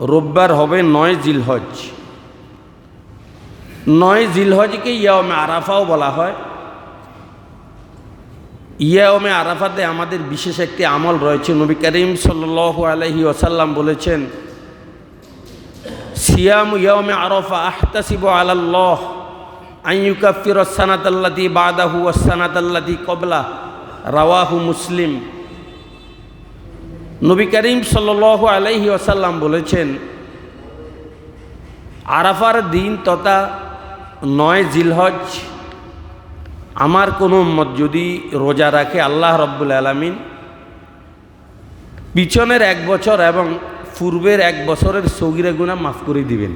রোববার হবে নয় জিলহজ। নয় জিলহজকে ইয়ামে আরাফাও বলা হয়। ইয়ামে আরাফাতে আমাদের বিশেষ একটি আমল রয়েছে। নবী করিম সাল্লাহ আলহি ওসাল্লাম বলেছেন, সিয়াম ইয়ামে আরফা আহতাসিব আলাল্লাহ আইয়ুকাফির সানাতাল্লাতি বাদাহু সানাতাল্লাতি কবলা রাওয়াহু মুসলিম। নবী করিম সাল্লাহ আলহি ওসাল্লাম বলেছেন, আরাফার দিন তথা নয় জিলহজ, আমার কোনো মত যদি রোজা রাখে আল্লাহ রব্বুল আলমিন, পিছনের এক বছর এবং পূর্বের এক বছরের সগিরা গুণা মাফ করে দিবেন।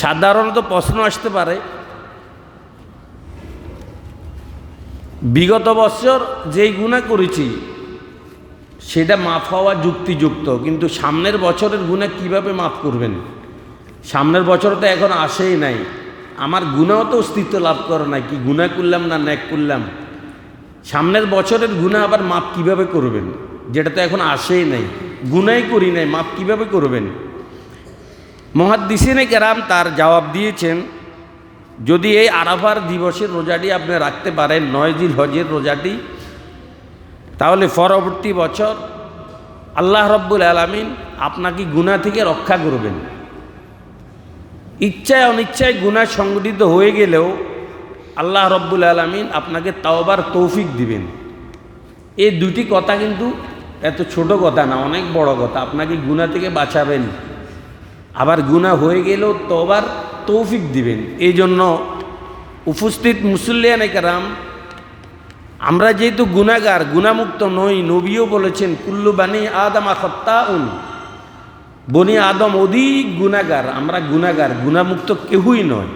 সাধারণত প্রশ্ন আসতে পারে, বিগত বছর যেই গুণা করেছি সেটা মাফ হওয়া যুক্তিযুক্ত, কিন্তু সামনের বছরের গুণা কীভাবে মাফ করবেন? সামনের বছর তো এখন আসেই নাই। আমার গুণাও তো অস্তিত্ব লাভ করে নাই, কি গুণা করলাম না ন্যাক করলাম। সামনের বছরের গুণা আবার মাপ কীভাবে করবেন? যেটা তো এখন আসেই নাই। গুনাই করি নাই মাপ কীভাবে করবেন? মহাদ্দিসিনে কেরাম তার জবাব দিয়েছেন, যদি এই আরাফার দিবসের রোজাটি আপনি রাখতে পারেন, নয় দিন হজের রোজাটি তাহলে পরবর্তী বছর আল্লাহ রব্বুল আলমিন আপনাকে গুণা থেকে রক্ষা করবেন। ইচ্ছায় অনিচ্ছায় গুণা সংগঠিত হয়ে গেলেও আল্লাহ রব্বুল আলমিন আপনাকে তাওবার তৌফিক দিবেন। এই দুটি কথা কিন্তু এত ছোট কথা না, অনেক বড় কথা। আপনাকে গুণা থেকে বাঁচাবেন। আবার গুণা হয়ে গেলেও তবার তৌফিক দিবেন। এই জন্য উপস্থিত মুসল্লিয়ান একরাম আমরা যেহেতু গুণাগার গুণামুক্ত নই, নবীও বলেছেন, কুল্লু বানি আদম আখত্তা উন বনি আদম অধিক গুণাগার আমরা গুণাগার গুণামুক্ত কেউই নয়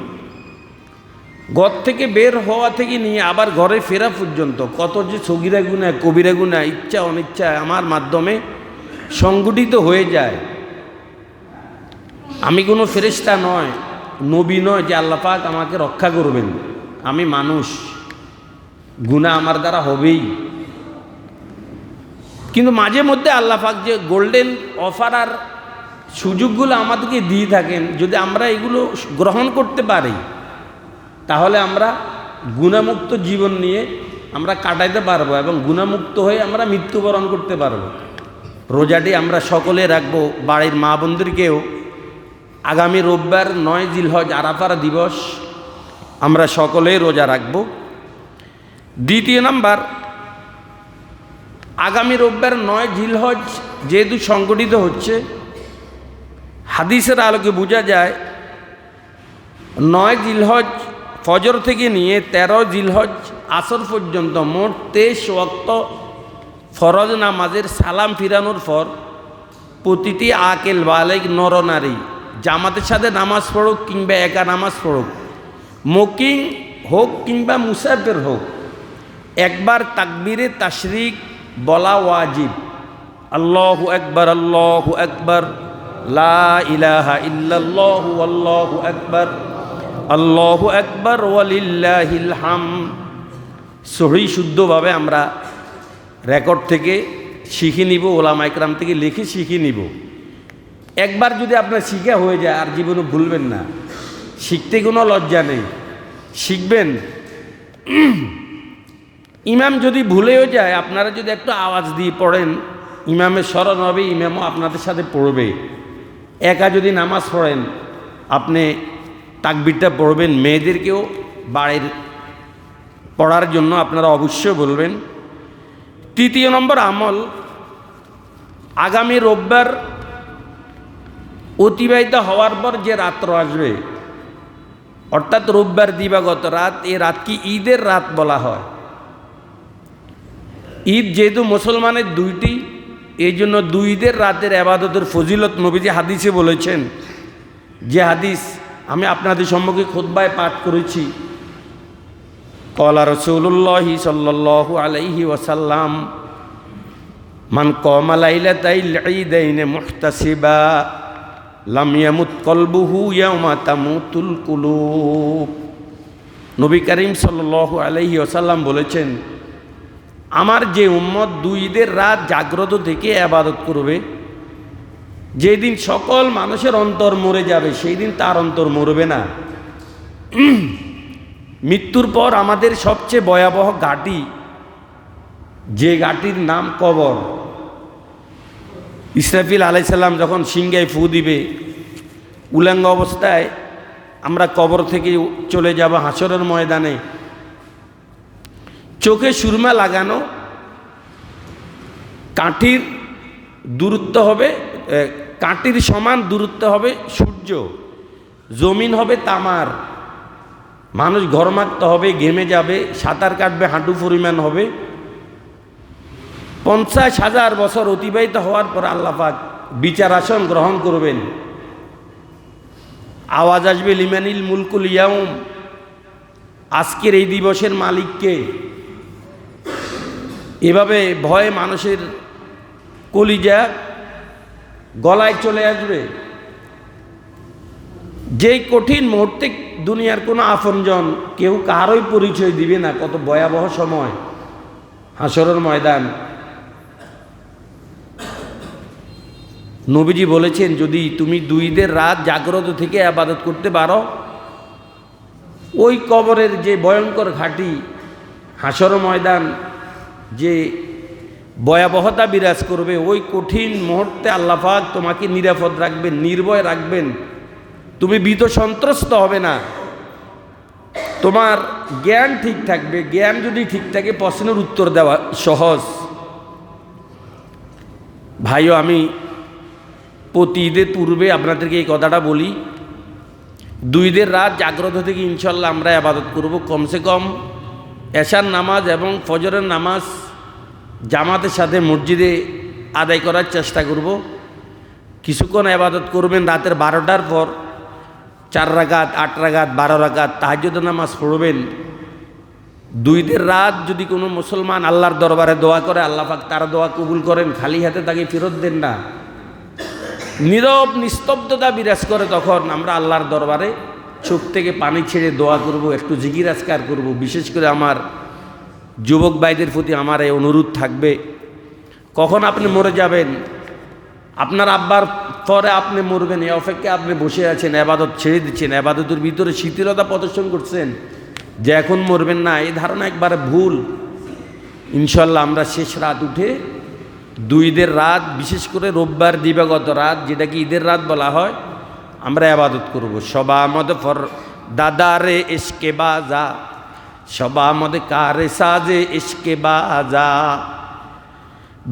ঘর থেকে বের হওয়া থেকে নিয়ে আবার ঘরে ফেরা পর্যন্ত কত যে সগিরা গুণা কবিরা গুণা ইচ্ছা, অনিচ্ছা আমার মাধ্যমে সংগঠিত হয়ে যায়। আমি কোনো ফেরেস্তা নয়, নবী নয় যে আল্লাপাক আমাকে রক্ষা করবেন। আমি মানুষ। গুণা আমার দ্বারা হবেই। কিন্তু মাঝে মধ্যে আল্লাপাক যে গোল্ডেন অফার আর সুযোগগুলো আমাদেরকে দিয়ে থাকেন, যদি আমরা এগুলো গ্রহণ করতে পারি, তাহলে আমরা গুণামুক্ত জীবন নিয়ে আমরা কাটাইতে পারব এবং গুণামুক্ত হয়ে আমরা মৃত্যুবরণ করতে পারব। রোজাটি আমরা সকলে রাখব, বাড়ির মা বোনদেরকেও। আগামী রোববার নয় জিলহজ আরাফারা দিবস, আমরা সকলেই রোজা রাখব। দ্বিতীয় নাম্বার, আগামী রোববার নয় জিলহজ যেহেতু সংগঠিত হচ্ছে, হাদিসের আলোকে বোঝা যায়, নয় জিলহজ ফজর থেকে নিয়ে তেরো জিলহজ আসর পর্যন্ত মোট তেইশ ওক্ত ফরজ নামাজের সালাম ফিরানোর পর প্রতিটি আকেল বালেক নরনারী জামাতের সাথে নামাজ পড়ুক কিংবা একা নামাজ পড়ুক মকিং হোক কিংবা মুসাফের হোক একবার তাকবিরে তাশরিক বলা ওয়াজিব। আল্লাহ একবার আল্লাহ একবার লা ইলাহা ইল্লাল্লাহু, আল্লাহু আকবার। আল্লাহু আকবার, ওয়ালিল্লাহিল হাম সহি শুদ্ধভাবে আমরা রেকর্ড থেকে শিখে নিব, ওলামা একরাম থেকে লিখে শিখে নিব। একবার যদি আপনার শিখা হয়ে যায়, আর জীবনে ভুলবেন না। শিখতে কোনো লজ্জা নেই। শিখবেন। ইমাম যদি ভুলেও যায়, আপনারা যদি একটু আওয়াজ দিয়ে পড়েন, ইমামের স্মরণ হবে, ইমামও আপনাদের সাথে পড়বে। একা যদি নামাজ পড়েন, আপনি তাকবিরটা পড়বেন, মেয়েদেরকেও বাড়ির পড়ার জন্য আপনারা অবশ্যই বলবেন। তৃতীয় নম্বর আমল, আগামী রোববার অতিবাহিত হওয়ার পর যে রাত্র আসবে, অর্থাৎ রোববার দিবাগত রাত এই রাতকে ঈদের রাত বলা হয়? ঈদ যেহেতু মুসলমানের দুইটি, এই জন্য দুই ঈদের রাতের আবাদতের ফজিলত নবীজি হাদিসে বলেছেন। যে হাদিস আমি আপনাদের সম্মুখে খোদ্বায় পাঠ করেছি। কলা রসুল্লাহ সাল্লু আলাইহি ওয়াসাল্লাম, মান কমালাইলা তাইলাইনে মুহতাসিবা, লাম ইয়ামুত কলবুহু ইয়ামা তামুতুল কুলুব। নবী করিম সাল্লাল্লাহু আলাইহি ওয়াসাল্লাম বলেছেন আমার যে উম্মত দুই ঈদের রাত জাগ্রত থেকে আবাদত করবে, যেদিন সকল মানুষের অন্তর মরে যাবে সেই দিন তার অন্তর মরবে না। মৃত্যুর পর আমাদের সবচেয়ে ভয়াবহ ঘাটি, যে ঘাটির নাম কবর। ইসরাফিল আলাইসাল্লাম যখন সিংহায় ফু দিবে, উলাঙ্গ অবস্থায় আমরা কবর থেকে চলে যাব হাসরের ময়দানে। চোখে সুরমা লাগানো, কাঠির দূরত্ব হবে কাঠির সমান দূরত্ব হবে সূর্য, জমিন হবে তামার। মানুষ ঘরমাক্ত হবে, ঘেমে যাবে, সাঁতার কাটবে, হাঁটু পরিমাণ হবে। পঞ্চাশ হাজার বছর অতিবাহিত হওয়ার পর আল্লাপাক বিচার আসন গ্রহণ করবেন। আওয়াজ আসবে, লিমানিল মুলকুল ইয়াউম, আজকের এই দিবসের মালিককে। এভাবে ভয়ে মানুষের কলিজা গলায় চলে আসবে। যেই কঠিন মুহূর্তে দুনিয়ার কোনো আপনজন কেউ কারোই পরিচয় দিবে না, কত ভয়াবহ সময়, হাসরের ময়দান। নবীজি বলেছেন, যদি তুমি দুইদের রাত জাগ্রত থেকে আবাদত করতে পারো, ওই কবরের যে ভয়ঙ্কর ঘাটি হাসর ময়দান যে ভয়াবহতা বিরাজ করবে, ওই কঠিন মুহূর্তে আল্লাপাক তোমাকে নিরাপদ রাখবেন, নির্ভয় রাখবেন। তুমি ভীত সন্ত্রস্ত হবে না। তোমার জ্ঞান ঠিক থাকবে, জ্ঞান যদি ঠিক থাকে, প্রশ্নের উত্তর দেওয়া সহজ। ভাইও, আমি প্রতি ঈদের পূর্বে আপনাদেরকে এই কথাটা বলি। দুই ঈদের রাত জাগ্রত থেকে ইনশাল্লাহ আমরা আবাদত করব, কমসে কম এশার নামাজ এবং ফজরের নামাজ জামাতের সাথে মসজিদে আদায় করার চেষ্টা করব। কিছুক্ষণ আবাদত করবেন রাতের বারোটার পর চার রাগাত আট রাগাত বারো রাগাত তাহাজ্যদ নামাজ পড়বেন। দুইদের রাত যদি কোনো মুসলমান আল্লাহর দরবারে দোয়া করে, আল্লাহ পাক তার দোয়া কবুল করেন, খালি হাতে তাকে ফেরত দেন না। নীরব, নিস্তব্ধতা বিরাজ করে তখন আমরা আল্লাহর দরবারে চোখ থেকে পানি ছেড়ে দোয়া করব, একটু জিকির আজকার করব। বিশেষ করে আমার যুবক ভাইদের প্রতি আমার এই অনুরোধ থাকবে। কখন আপনি মরে যাবেন? আপনার আব্বার পরে আপনি মরবেন, এই অপেক্ষায় আপনি বসে আছেন, আবাদত ছেড়ে দিচ্ছেন, আবাদতের ভিতরে শিথিলতা প্রদর্শন করছেন যে এখন মরবেন না। এই ধারণা একবারে ভুল। ইনশাল্লাহ আমরা শেষ রাত উঠে দুই ঈদের রাত, বিশেষ করে রোববার দিবাগত রাত, যেটাকে ঈদের রাত বলা হয় আমরা আবাদত করব। সবা আমাদের ফর দাদারে এসকে বাজা, সবা আমাদের কারে সাজে এসকে বাজা।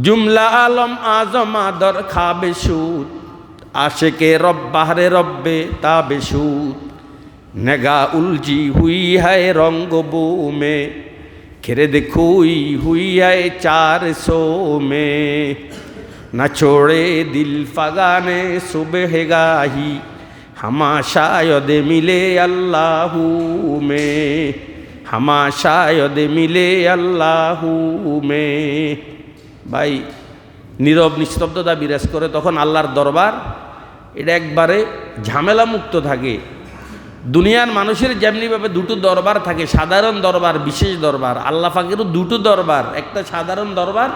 জুমলা আলম আজম আদর খাবে সুদ, আশেকে রব্বাহরে রব্বে তা বেসুদ নেগা উলজি হুই হায় রঙ্গ মে খেরে দেখুই হুই হায় চার সো মে না ছোড়ে দিল ফাগানে সুবে গাহি হামা শায়দে মিলে আল্লাহু মে হামা শায়দে মিলে আল্লাহু মে। ভাই, নীরব নিস্তব্ধতা বিরাজ করে তখন আল্লাহর দরবার, এটা একবারে ঝামেলা মুক্ত থাকে। দুনিয়ার মানুষের যেমনিভাবে দুটো দরবার থাকে, সাধারণ দরবার, বিশেষ দরবার, আল্লাহ ফাকেরও দুটো দরবার, একটা সাধারণ দরবার,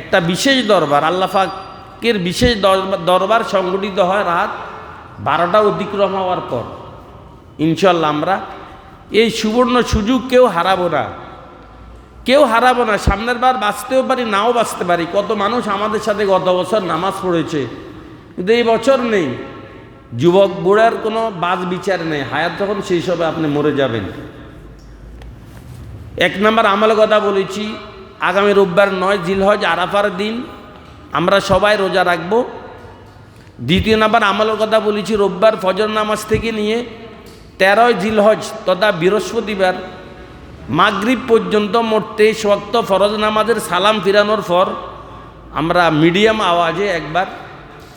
একটা বিশেষ দরবার। আল্লাহ ফাকের বিশেষ দরবার সংগঠিত হয় রাত বারোটা অতিক্রম হওয়ার পর, ইনশাল্লাহ আমরা এই সুবর্ণ সুযোগ কেউ হারাবো না। কেউ হারাবো না, সামনের বার বাঁচতেও পারি, নাও বাঁচতে পারি। কত মানুষ আমাদের সাথে গত বছর নামাজ পড়েছে, কিন্তু এই বছর নেই। যুবক বুড়ার কোনো বাজ বিচার নেই, হায়াত যখন সেই সবে আপনি মরে যাবেন। এক নম্বর আমলের কথা বলেছি, আগামী রোববার নয় জিলহজ আরাফার দিন, আমরা সবাই রোজা রাখব। দ্বিতীয় নাম্বার, আমলের কথা বলেছি, রোববার ফজর নামাজ থেকে নিয়ে তেরোই জিলহজ তথা বৃহস্পতিবার মাগরিব পর্যন্ত মোট তেইশ ওয়াক্ত ফরজ নামাজের সালাম ফিরানোর পর আমরা মিডিয়াম আওয়াজে একবার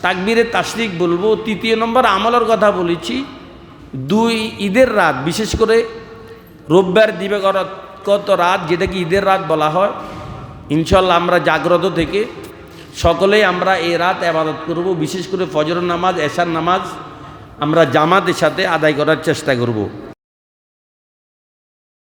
তাকবীরে তাসরিক বলব। তৃতীয় নম্বর, আমলের কথা বলেছি, দুই ঈদের রাত, বিশেষ করে রোববার দিবাগত রাত, যেটাকে ঈদের রাত বলা হয়, ইনশাল্লাহ আমরা জাগ্রত থেকে সকলেই আমরা এই রাত আবাদত করব, বিশেষ করে ফজর নামাজ, এশার নামাজ আমরা জামাতের সাথে আদায় করার চেষ্টা করব।